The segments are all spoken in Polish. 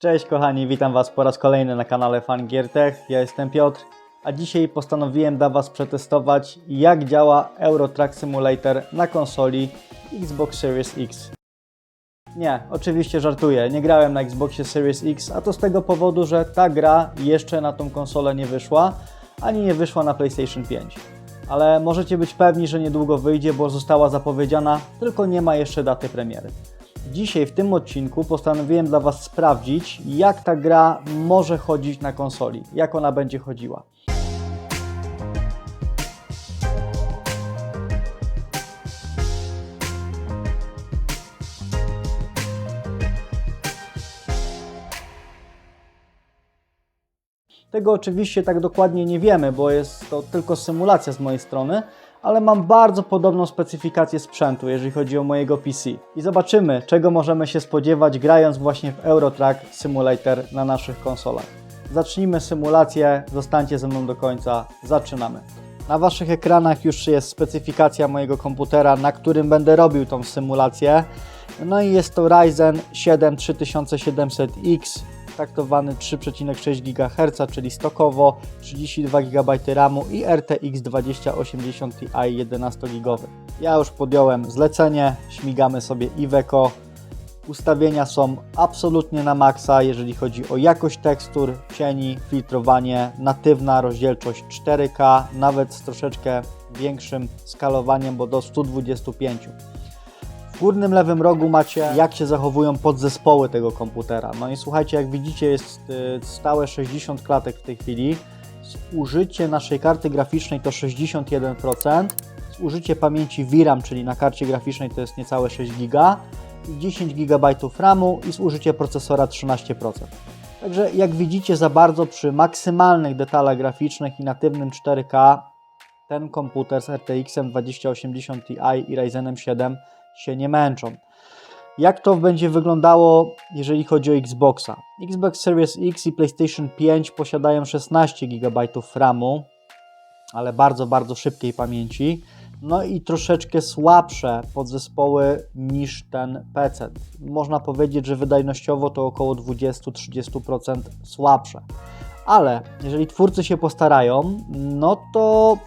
Cześć kochani, witam Was po raz kolejny na kanale FanGierTech. Ja jestem Piotr, a dzisiaj postanowiłem dla Was przetestować jak działa Euro Truck Simulator na konsoli Xbox Series X. Nie, oczywiście żartuję, nie grałem na Xboxie Series X, a to z tego powodu, że ta gra jeszcze na tą konsolę nie wyszła, ani nie wyszła na PlayStation 5. Ale możecie być pewni, że niedługo wyjdzie, bo została zapowiedziana, tylko nie ma jeszcze daty premiery. Dzisiaj w tym odcinku postanowiłem dla Was sprawdzić, jak ta gra może chodzić na konsoli, jak ona będzie chodziła. Tego oczywiście tak dokładnie nie wiemy, bo jest to tylko symulacja z mojej strony, ale mam bardzo podobną specyfikację sprzętu, jeżeli chodzi o mojego PC. I zobaczymy, czego możemy się spodziewać grając właśnie w Eurotrack Simulator na naszych konsolach. Zacznijmy symulację, zostańcie ze mną do końca, zaczynamy. Na Waszych ekranach już jest specyfikacja mojego komputera, na którym będę robił tą symulację. No i jest to Ryzen 7 3700X, taktowany 3,6 GHz, czyli stokowo 32 GB RAMu i RTX 2080 Ti 11 GB. Ja już podjąłem zlecenie, śmigamy sobie Iveco. Ustawienia są absolutnie na maksa, jeżeli chodzi o jakość tekstur, cieni, filtrowanie, natywna rozdzielczość 4K, nawet z troszeczkę większym skalowaniem, bo do 125. Górnym lewym rogu macie jak się zachowują podzespoły tego komputera. No i słuchajcie, jak widzicie jest y, stałe 60 klatek w tej chwili. Zużycie naszej karty graficznej to 61%. Zużycie pamięci VRAM, czyli na karcie graficznej to jest niecałe 6 GB i 10 GB RAMu i zużycie procesora 13%. Także jak widzicie za bardzo przy maksymalnych detalach graficznych i natywnym 4K ten komputer z RTX 2080 Ti i Ryzenem 7 się nie męczą. Jak to będzie wyglądało, jeżeli chodzi o Xboxa? Xbox Series X i PlayStation 5 posiadają 16 GB RAMu, ale bardzo, bardzo szybkiej pamięci. No i troszeczkę słabsze podzespoły niż ten PC. Można powiedzieć, że wydajnościowo to około 20-30% słabsze. Ale jeżeli twórcy się postarają, no to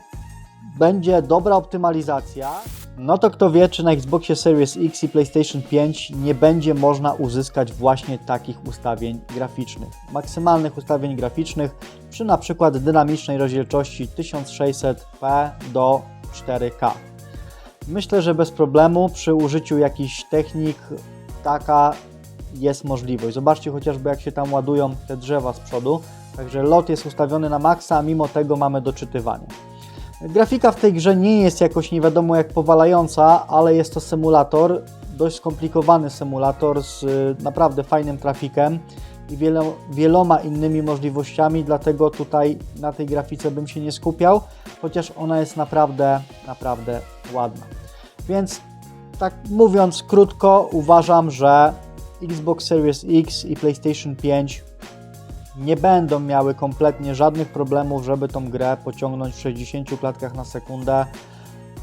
będzie dobra optymalizacja, no to kto wie, czy na Xboxie Series X i PlayStation 5 nie będzie można uzyskać właśnie takich ustawień graficznych. Maksymalnych ustawień graficznych przy na przykład dynamicznej rozdzielczości 1600p do 4K. Myślę, że bez problemu przy użyciu jakichś technik taka jest możliwość. Zobaczcie chociażby jak się tam ładują te drzewa z przodu. Także lot jest ustawiony na maksa, a mimo tego mamy doczytywanie. Grafika w tej grze nie jest jakoś nie wiadomo jak powalająca, ale jest to symulator, dość skomplikowany symulator z y, naprawdę fajnym trafikiem i wielo, wieloma innymi możliwościami, dlatego tutaj na tej grafice bym się nie skupiał, chociaż ona jest naprawdę, naprawdę ładna. Więc tak mówiąc krótko, uważam, że Xbox Series X i PlayStation 5 nie będą miały kompletnie żadnych problemów, żeby tą grę pociągnąć w 60 klatkach na sekundę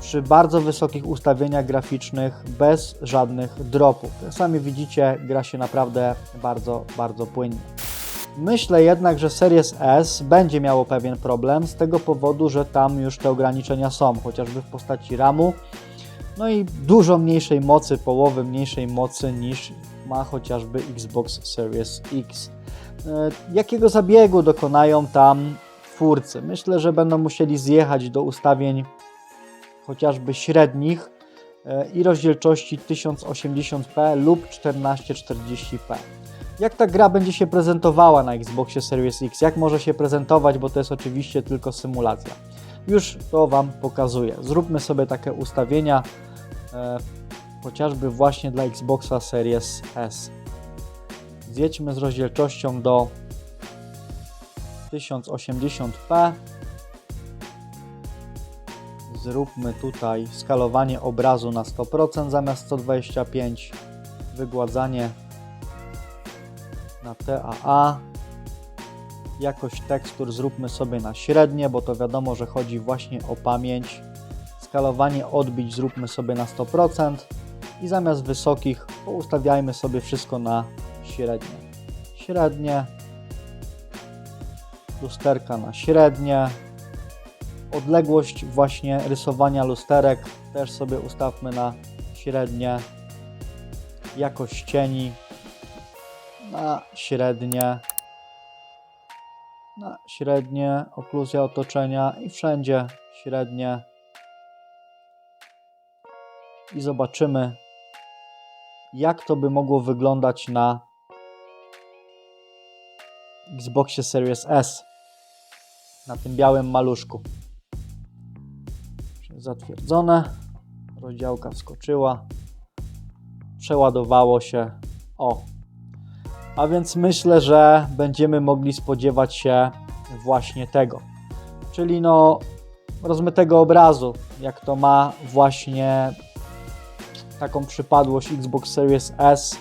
przy bardzo wysokich ustawieniach graficznych, bez żadnych dropów. Jak sami widzicie, gra się naprawdę bardzo, bardzo płynnie. Myślę jednak, że Series S będzie miało pewien problem z tego powodu, że tam już te ograniczenia są, chociażby w postaci RAMu, no i dużo mniejszej mocy, połowy mniejszej mocy niż ma chociażby Xbox Series X. E, Jakiego zabiegu dokonają tam twórcy? Myślę, że będą musieli zjechać do ustawień chociażby średnich e, i rozdzielczości 1080p lub 1440p. Jak ta gra będzie się prezentowała na Xboxie Series X? Jak może się prezentować, bo to jest oczywiście tylko symulacja. Już to Wam pokazuję. Zróbmy sobie takie ustawienia, e, chociażby właśnie dla Xboxa Series S. Zjedźmy z rozdzielczością do 1080p. Zróbmy tutaj skalowanie obrazu na 100% zamiast 125. Wygładzanie na TAA. Jakość tekstur zróbmy sobie na średnie, bo to wiadomo, że chodzi właśnie o pamięć. Skalowanie odbić zróbmy sobie na 100% i zamiast wysokich poustawiajmy sobie wszystko na średnie. średnie, lusterka na średnie, odległość właśnie rysowania lusterek też sobie ustawmy na średnie, jakość cieni na średnie, na średnie, okluzja otoczenia i wszędzie średnie. I zobaczymy, jak to by mogło wyglądać na Xboxie Series S na tym białym maluszku. Zatwierdzone. Rozdziałka wskoczyła. Przeładowało się. O. A więc myślę, że będziemy mogli spodziewać się właśnie tego. Czyli no rozmytego obrazu, jak to ma właśnie taką przypadłość Xbox Series S.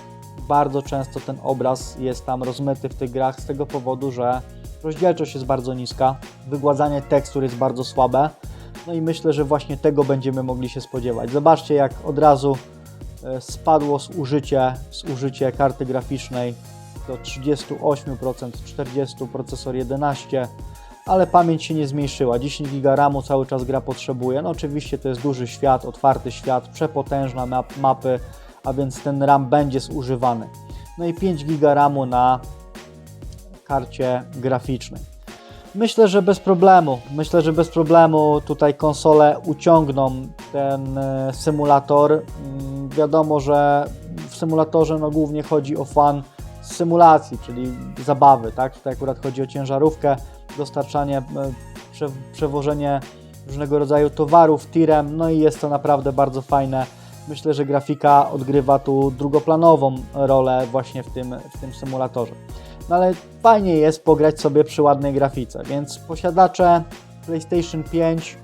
Bardzo często ten obraz jest tam rozmyty w tych grach z tego powodu, że rozdzielczość jest bardzo niska, wygładzanie tekstur jest bardzo słabe. No i myślę, że właśnie tego będziemy mogli się spodziewać. Zobaczcie, jak od razu e, spadło zużycie, zużycie karty graficznej do 38%, 40%, procesor 11%, ale pamięć się nie zmniejszyła. 10 GB RAMu cały czas gra potrzebuje. No oczywiście to jest duży świat, otwarty świat, przepotężne map, mapy, a więc ten RAM będzie zużywany. No i 5 GB RAMu na karcie graficznej. Myślę, że bez problemu. Myślę, że bez problemu tutaj konsole uciągną ten e, symulator. Mm, Wiadomo, że w symulatorze no, głównie chodzi o fan symulacji, czyli zabawy, tak? Tutaj akurat chodzi o ciężarówkę, dostarczanie, e, prze, przewożenie różnego rodzaju towarów tirem, no i jest to naprawdę bardzo fajne. Myślę, że grafika odgrywa tu drugoplanową rolę właśnie w tym, w tym symulatorze. No ale fajnie jest pograć sobie przy ładnej grafice, więc posiadacze PlayStation 5,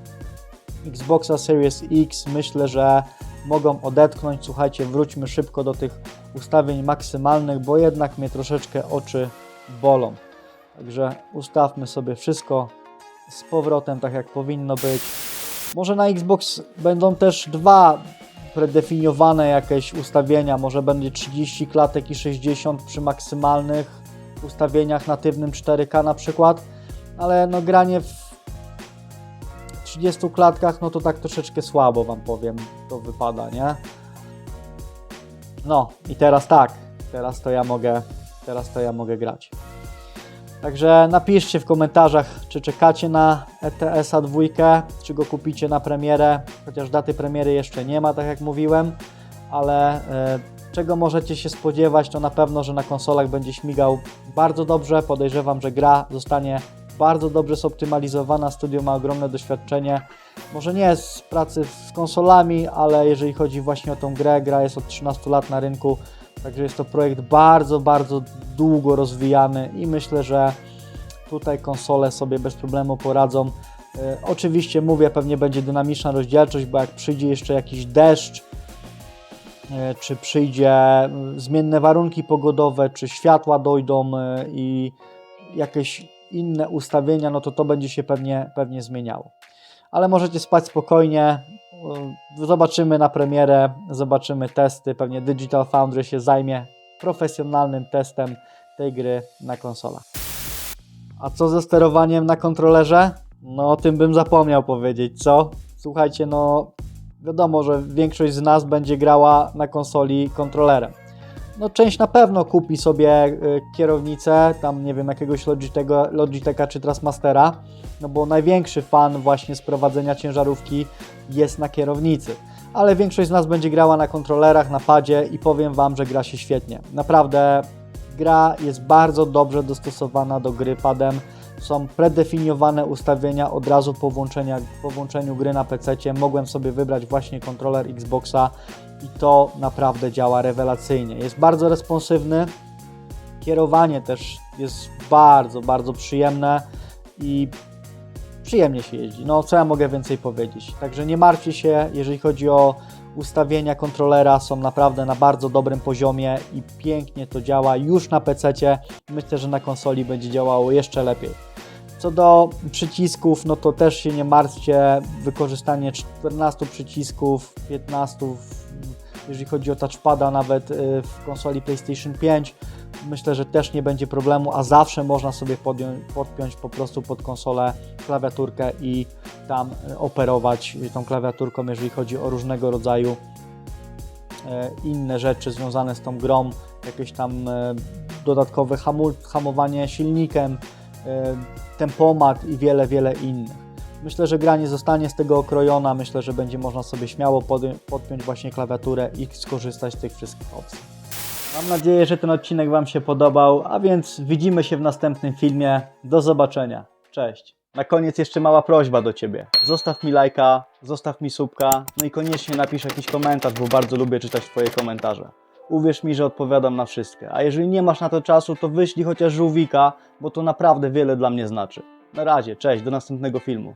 Xboxa Series X myślę, że mogą odetchnąć. Słuchajcie, wróćmy szybko do tych ustawień maksymalnych, bo jednak mnie troszeczkę oczy bolą. Także ustawmy sobie wszystko z powrotem, tak jak powinno być. Może na Xbox będą też dwa predefiniowane jakieś ustawienia, może będzie 30 klatek i 60 przy maksymalnych ustawieniach natywnym 4K na przykład, ale no granie w 30 klatkach, no to tak troszeczkę słabo Wam powiem, to wypada, nie? No i teraz tak, teraz to ja mogę, teraz to ja mogę grać. Także napiszcie w komentarzach, czy czekacie na ETS-a 2, czy go kupicie na premierę, chociaż daty premiery jeszcze nie ma, tak jak mówiłem, ale e, czego możecie się spodziewać, to na pewno, że na konsolach będzie śmigał bardzo dobrze. Podejrzewam, że gra zostanie bardzo dobrze zoptymalizowana. Studio ma ogromne doświadczenie. Może nie z pracy z konsolami, ale jeżeli chodzi właśnie o tą grę, gra jest od 13 lat na rynku. Także jest to projekt bardzo, bardzo długo rozwijany i myślę, że tutaj konsole sobie bez problemu poradzą. E, oczywiście mówię, pewnie będzie dynamiczna rozdzielczość, bo jak przyjdzie jeszcze jakiś deszcz, e, czy przyjdzie mm, zmienne warunki pogodowe, czy światła dojdą e, i jakieś inne ustawienia, no to to będzie się pewnie, pewnie zmieniało. Ale możecie spać spokojnie. E, Zobaczymy na premierę, zobaczymy testy. Pewnie Digital Foundry się zajmie profesjonalnym testem tej gry na konsolach. A co ze sterowaniem na kontrolerze? No o tym bym zapomniał powiedzieć, co? Słuchajcie, no wiadomo, że większość z nas będzie grała na konsoli kontrolerem. No część na pewno kupi sobie y, kierownicę, tam nie wiem, jakiegoś Logitecha, Logitecha czy Trustmastera, no bo największy fan właśnie sprowadzenia ciężarówki jest na kierownicy. Ale większość z nas będzie grała na kontrolerach, na padzie i powiem Wam, że gra się świetnie. Naprawdę gra jest bardzo dobrze dostosowana do gry padem. Są predefiniowane ustawienia od razu po, po włączeniu gry na PC. Mogłem sobie wybrać właśnie kontroler Xboxa i to naprawdę działa rewelacyjnie. Jest bardzo responsywny. Kierowanie też jest bardzo, bardzo przyjemne i przyjemnie się jeździ. No, co ja mogę więcej powiedzieć? Także nie martwcie się, jeżeli chodzi o ustawienia kontrolera, są naprawdę na bardzo dobrym poziomie i pięknie to działa już na PC. Myślę, że na konsoli będzie działało jeszcze lepiej. Co do przycisków, no to też się nie martwcie. Wykorzystanie 14 przycisków, 15, w- jeżeli chodzi o touchpada, nawet y, w konsoli PlayStation 5, myślę, że też nie będzie problemu, a zawsze można sobie podjąć, podpiąć po prostu pod konsolę klawiaturkę i tam e, operować tą klawiaturką, jeżeli chodzi o różnego rodzaju e, inne rzeczy związane z tą grą, jakieś tam dodatkowe hamowanie silnikiem, tempomat i wiele, wiele innych. Myślę, że gra nie zostanie z tego okrojona, myślę, że będzie można sobie śmiało podpiąć właśnie klawiaturę i skorzystać z tych wszystkich opcji. Mam nadzieję, że ten odcinek Wam się podobał, a więc widzimy się w następnym filmie. Do zobaczenia. Cześć. Na koniec jeszcze mała prośba do Ciebie. Zostaw mi lajka, zostaw mi subka, no i koniecznie napisz jakiś komentarz, bo bardzo lubię czytać Twoje komentarze. Uwierz mi, że odpowiadam na wszystkie. A jeżeli nie masz na to czasu, to wyślij chociaż żółwika, bo to naprawdę wiele dla mnie znaczy. Na razie, cześć, do następnego filmu.